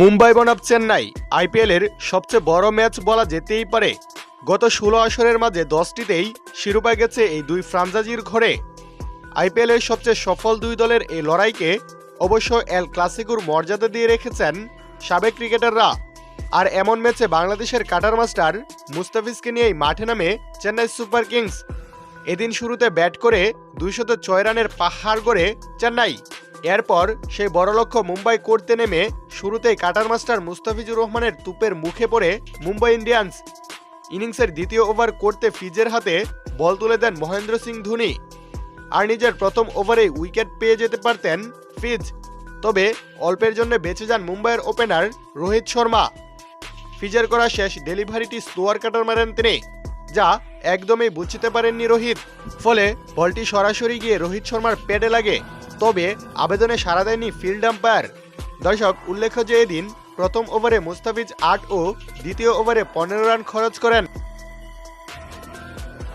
মুম্বাই বনাম চেন্নাই, আইপিএলের সবচেয়ে বড় ম্যাচ বলা যেতেই পারে। গত ষোলো আসরের মাঝে দশটিতেই শিরোপা গেছে এই দুই ফ্রাঞ্চাইজির ঘরে। আইপিএলের সবচেয়ে সফল দুই দলের এই লড়াইকে অবশ্য এল ক্লাসিকুর মর্যাদা দিয়ে রেখেছেন সাবেক ক্রিকেটাররা। আর এমন ম্যাচে বাংলাদেশের কাটার মাস্টার মুস্তাফিজকে নিয়েই মাঠে নামে চেন্নাই সুপার কিংস। এদিন শুরুতে ব্যাট করে দুইশত ছয় রানের পাহাড় গড়ে চেন্নাই। এরপর সেই বড় লক্ষ্য মুম্বাই করতে নেমে শুরুতেই কাটার মাস্টার মুস্তাফিজুর রহমানের তুপের মুখে পড়ে মুম্বাই ইন্ডিয়ান্স। ইনিংসের দ্বিতীয় ওভার করতে ফিজের হাতে বল তুলে দেন মহেন্দ্র সিং ধোনি। আর নিজের প্রথম ওভারেই উইকেট পেয়ে যেতে পারতেন ফিজ। তবে অল্পের জন্য বেঁচে যান মুম্বাইয়ের ওপেনার রোহিত শর্মা। ফিজের করা শেষ ডেলিভারিটি স্লোয়ার কাটার মারেন তিনি, যা একদমই বুঝতে পারেননি রোহিত। ফলে বলটি সরাসরি গিয়ে রোহিত শর্মার প্যাডে লাগে। তবে আবেদনে সাড়া দেয়নি ফিল্ড আম্পায়ার। দর্শক, উল্লেখ্য যে এদিন প্রথম ওভারে মুস্তাফিজ আট ও দ্বিতীয় ওভারে পনেরো রান খরচ করেন।